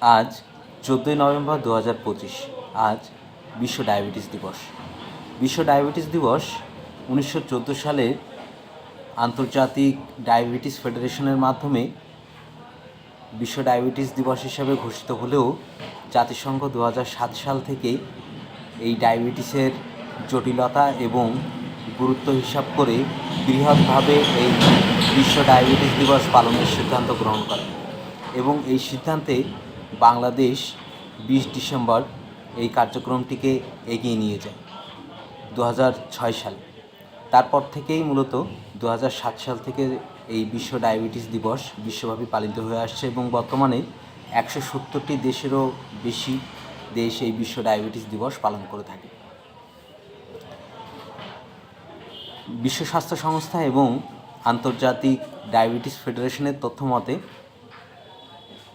আজ চোদ্দোই নভেম্বর দু হাজার পঁচিশ। আজ বিশ্ব ডায়াবেটিস দিবস। বিশ্ব ডায়াবেটিস দিবস উনিশশো চোদ্দ সালে আন্তর্জাতিক ডায়াবেটিস ফেডারেশনের মাধ্যমে বিশ্ব ডায়াবেটিস দিবস হিসাবে ঘোষিত হলেও জাতিসংঘ দু সাত সাল থেকে এই ডায়াবেটিসের জটিলতা এবং গুরুত্ব হিসাব করে বৃহৎভাবে এই বিশ্ব ডায়াবেটিস দিবস পালনের সিদ্ধান্ত গ্রহণ করে এবং এই সিদ্ধান্তে বাংলাদেশ বিশ ডিসেম্বর এই কার্যক্রমটিকে এগিয়ে নিয়ে যায় দু সালে। তারপর থেকেই মূলত দু সাল থেকে এই বিশ্ব ডায়াবেটিস দিবস বিশ্বব্যাপী পালিত হয়ে আসছে এবং বর্তমানে একশো সত্তরটি দেশেরও বেশি দেশ এই বিশ্ব ডায়াবেটিস দিবস পালন করে থাকে। বিশ্ব স্বাস্থ্য সংস্থা এবং আন্তর্জাতিক ডায়াবেটিস ফেডারেশনের তথ্য মতে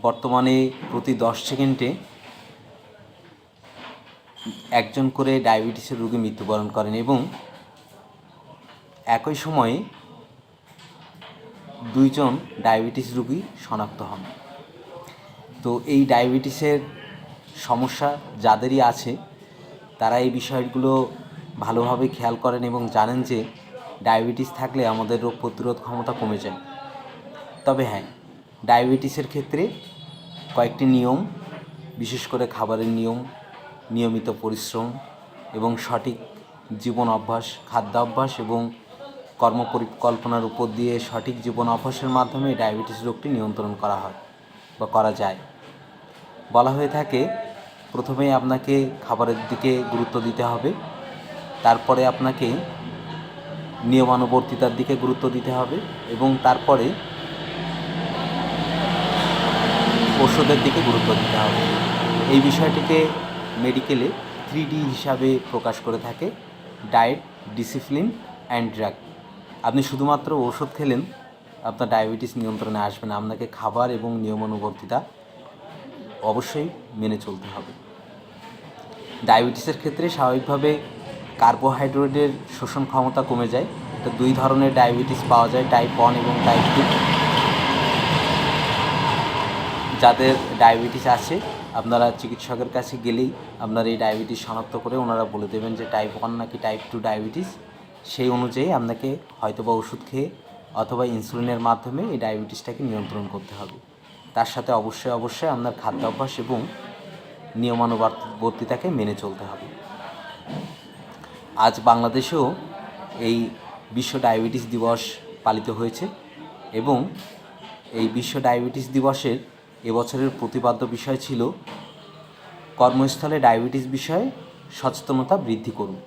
বর্তমানে প্রতি দশ সেকেন্ডে একজন করে ডায়াবেটিসের রোগী মৃত্যুবরণ করেন এবং একই সময়ে দুইজন ডায়াবেটিস রোগী শনাক্ত হন। তো এই ডায়াবেটিসের সমস্যা যাদেরই আছে, তারা এই বিষয়গুলো ভালোভাবে খেয়াল করেন এবং জানেন যে ডায়াবেটিস থাকলে আমাদের রোগ প্রতিরোধ ক্ষমতা কমে যায়। তবে হ্যাঁ ডায়াবেটিসের ক্ষেত্রে কয়েকটি নিয়ম, বিশেষ করে খাবারের নিয়ম, নিয়মিত পরিশ্রম এবং সঠিক জীবন অভ্যাস, খাদ্যাভ্যাস এবং কর্মপরিকল্পনার উপর দিয়ে সঠিক জীবন অভ্যাসের মাধ্যমে ডায়াবেটিস রোগটি নিয়ন্ত্রণ করা হয় বা করা যায়। বলা হয়ে থাকে, প্রথমেই আপনাকে খাবারের দিকে গুরুত্ব দিতে হবে, তারপরে আপনাকে নিয়মানুবর্তিতার দিকে গুরুত্ব দিতে হবে এবং তারপরে ওষুধের দিকে গুরুত্ব দিতে হবে। এই বিষয়টিকে মেডিকেলে থ্রি ডি হিসাবে প্রকাশ করে থাকে। ডায়েট ডিসিপ্লিন অ্যান্ড ড্রাগ আপনি শুধুমাত্র ওষুধ খেলেন, আপনার ডায়াবেটিস নিয়ন্ত্রণে আসবে না, আপনাকে খাবার এবং নিয়মানুবর্তিতা অবশ্যই মেনে চলতে হবে। ডায়াবেটিসের ক্ষেত্রে স্বাভাবিকভাবে কার্বোহাইড্রেটের শোষণ ক্ষমতা কমে যায়। তো দুই ধরনের ডায়াবেটিস পাওয়া যায় টাইপ ওয়ান এবং টাইপ টু যাদের ডায়াবেটিস আছে, আপনারা চিকিৎসকের কাছে গেলেই আপনার এই ডায়াবেটিস শনাক্ত করে ওনারা বলে দেবেন যে টাইপ ওয়ান নাকি টাইপ টু ডায়াবেটিস। সেই অনুযায়ী আপনাকে হয়তোবা ওষুধ খেয়ে অথবা ইনসুলিনের মাধ্যমে এই ডায়াবেটিসটাকে নিয়ন্ত্রণ করতে হবে। তার সাথে অবশ্যই অবশ্যই আপনার খাদ্যাভ্যাস এবং নিয়মানুবর্তিতাকে মেনে চলতে হবে। আজ বাংলাদেশেও এই বিশ্ব ডায়াবেটিস দিবস পালিত হয়েছে এবং এই বিশ্ব ডায়াবেটিস দিবসের এবছরের প্রতিপাদ্য বিষয় ছিল, কর্মস্থলে ডায়াবেটিস বিষয়ে সচেতনতা বৃদ্ধি করুন।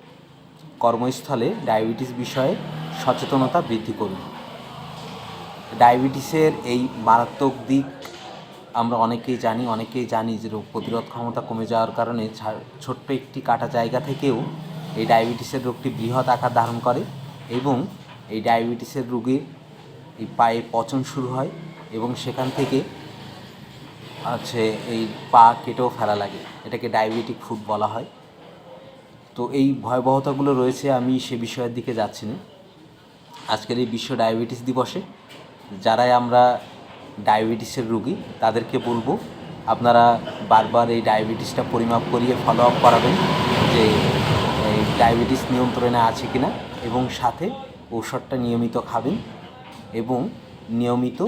কর্মস্থলে ডায়াবেটিস বিষয়ে সচেতনতা বৃদ্ধি করুন। ডায়াবেটিসের এই মারাত্মক দিক আমরা অনেকেই জানি অনেকেই জানি যে রোগ প্রতিরোধ ক্ষমতা কমে যাওয়ার কারণে ছোট্ট একটি কাটা জায়গা থেকেও এই ডায়াবেটিসের রোগটি বৃহৎ আকার ধারণ করে এবং এই ডায়াবেটিসের রোগীর এই পায়ে পচন শুরু হয় এবং সেখান থেকে আছে এই পা কেটেও ফেলা লাগে। এটাকে ডায়াবেটিক ফুড বলা হয়। তো এই ভয়াবহতাগুলো রয়েছে, আমি সে বিষয়ের দিকে যাচ্ছি না। আজকের এই বিশ্ব ডায়াবেটিস দিবসে যারাই আমরা ডায়াবেটিসের রোগী, তাদেরকে বলব, আপনারা বারবার এই ডায়াবেটিসটা পরিমাপ করিয়ে ফলো আপ করাবেন যে এই ডায়াবেটিস নিয়ন্ত্রণে আছে কিনা এবং সাথে ঔষধটা নিয়মিত খাবেন এবং নিয়মিত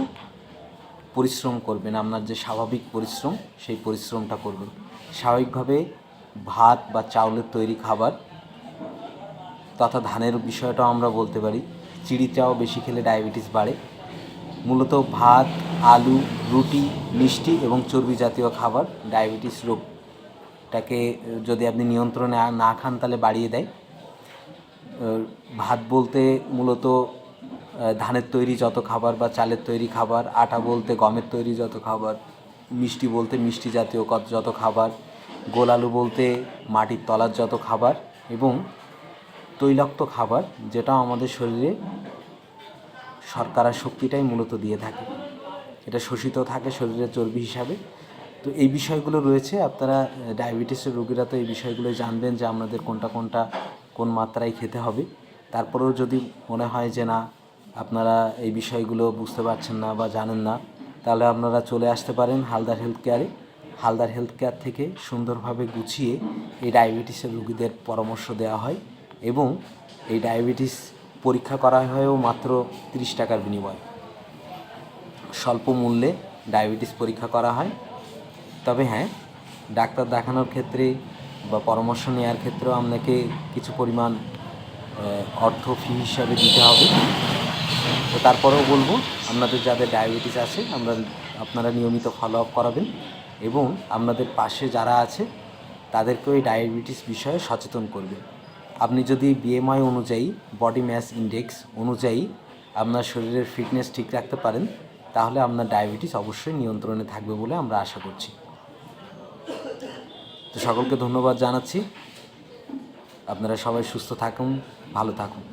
পরিশ্রম করবেন, আপনার যে স্বাভাবিক পরিশ্রম, সেই পরিশ্রমটা করবেন। স্বাভাবিকভাবে ভাত বা চাউলের তৈরি খাবার তথা ধানের বিষয়টাও আমরা বলতে পারি। চিড়িটাও বেশি খেলে ডায়াবেটিস বাড়ে। মূলত ভাত, আলু, রুটি, মিষ্টি এবং চর্বি জাতীয় খাবার ডায়াবেটিস রোগটাকে, যদি আপনি নিয়ন্ত্রণে না খান তাহলে বাড়িয়ে দেয়। ভাত বলতে মূলত ধানের তৈরি যত খাবার বা চালের তৈরি খাবার, আটা বলতে গমের তৈরি যত খাবার, মিষ্টি বলতে মিষ্টি জাতীয় কত যত খাবার, গোল আলু বলতে মাটির তলার যত খাবার এবং তৈলাক্ত খাবার যেটা আমাদের শরীরে শর্করা শক্তিটাই মূলত দিয়ে থাকে। এটা শোষিত থাকে শরীরের চর্বি হিসাবে। তো এই বিষয়গুলো রয়েছে। আপনারা ডায়াবেটিসের রোগীরা তো এই বিষয়গুলো জানবেন যে আমাদের কোনটা কোনটা কোন মাত্রায় খেতে হবে। তারপরেও যদি মনে হয় যে না আপনারা এই বিষয়গুলো বুঝতে পারছেন না বা জানেন না, তাহলে আপনারা চলে আসতে পারেন হালদার হেলথ কেয়ারে হালদার হেলথ কেয়ার থেকে সুন্দরভাবে গুছিয়ে এই ডায়াবেটিসের রুগীদের পরামর্শ দেওয়া হয় এবং এই ডায়াবেটিস পরীক্ষা করা হয়ও মাত্র তিরিশ টাকার বিনিময়ে। স্বল্প মূল্যে ডায়াবেটিস পরীক্ষা করা হয়। তবে হ্যাঁ ডাক্তার দেখানোর ক্ষেত্রে বা পরামর্শ নেওয়ার ক্ষেত্রেও আপনাকে কিছু পরিমাণ অর্থ ফি হিসাবে দিতে হবে। তো তারপরেও বলব, আপনাদের যাদের ডায়াবেটিস আছে, আমরা আপনারা নিয়মিত ফলো আপ করাবেন এবং আপনাদের পাশে যারা আছে তাদেরকেও এই ডায়াবেটিস বিষয়ে সচেতন করবেন। আপনি যদি বিএমআই অনুযায়ী বডি ম্যাস ইন্ডেক্স অনুযায়ী আপনার শরীরের ফিটনেস ঠিক রাখতে পারেন, তাহলে আপনার ডায়াবেটিস অবশ্যই নিয়ন্ত্রণে থাকবে বলে আমরা আশা করছি। তো সকলকে ধন্যবাদ জানাচ্ছি। আপনারা সবাই সুস্থ থাকুন, ভালো থাকুন।